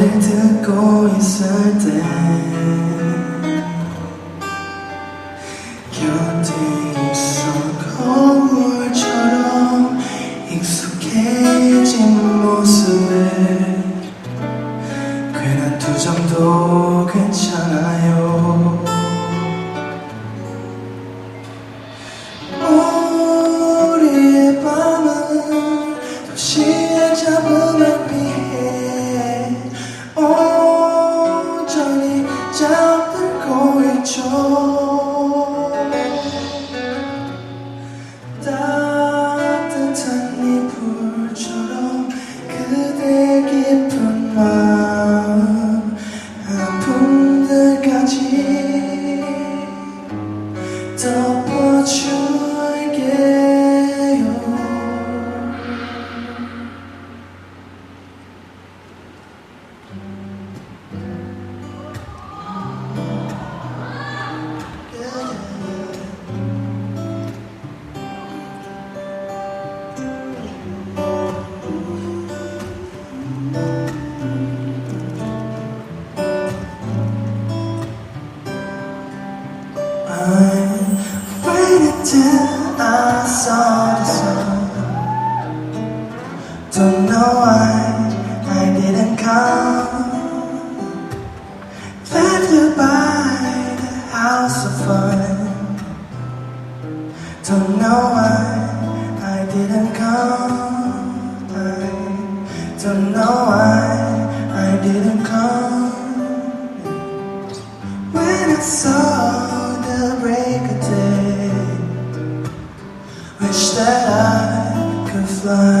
노래 듣고 있을 때 곁에 있어 거울처럼 익숙해진 모습에 괜한 투정도 괜찮아 Don't know why I didn't come. Left to buy the house of fun. Don't know why I didn't come. I don't know why I didn't come. When I saw the break of day, wish that I could fly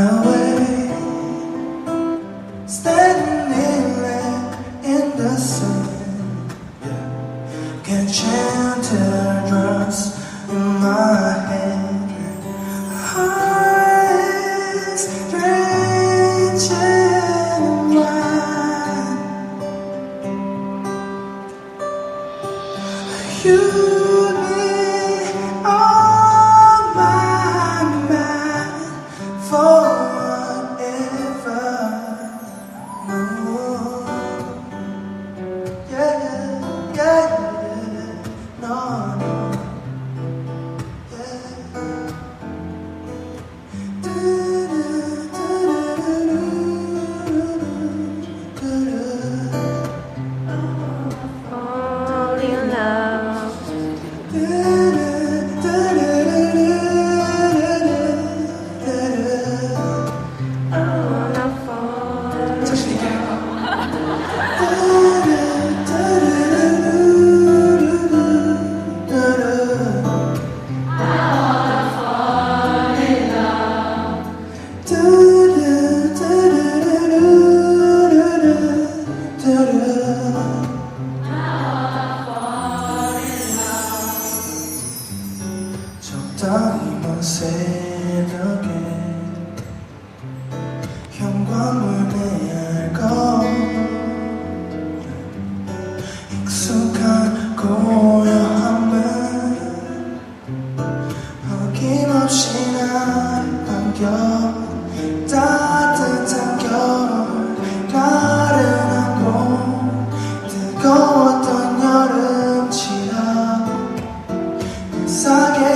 적당히 먼 새벽에 현관문 내알고 익숙한 고요함은 어김없이 날 반겨 따뜻한 겨울 나른한 봄 뜨거웠던 여름치라 사계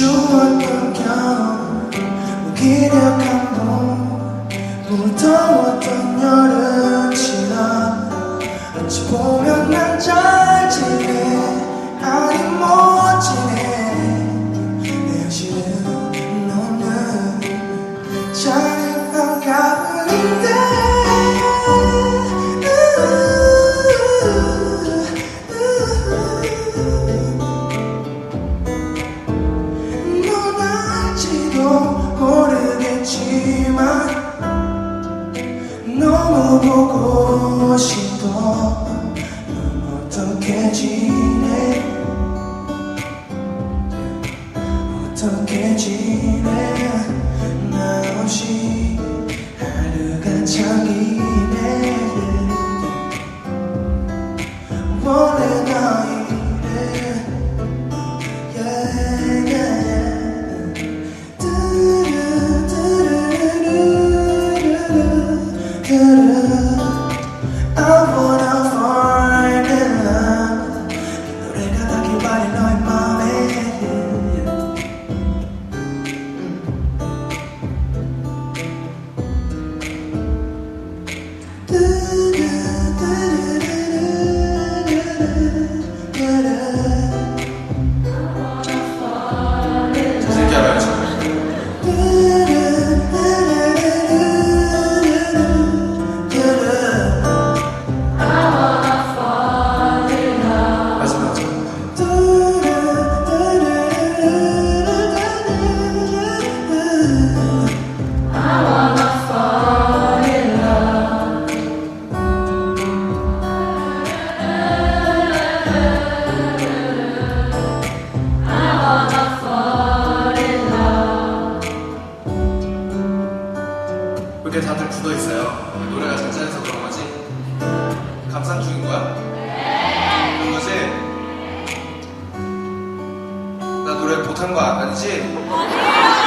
추울 겨울 무기력한 봄 무더웠던 여름 지나 어찌 보면 난 어떻게 지내 나 없이 하루가 참기네 원래 나 이래 yeah, I wanna fall in love 이 노래가 닿길 바래 너 못한 거 아니지?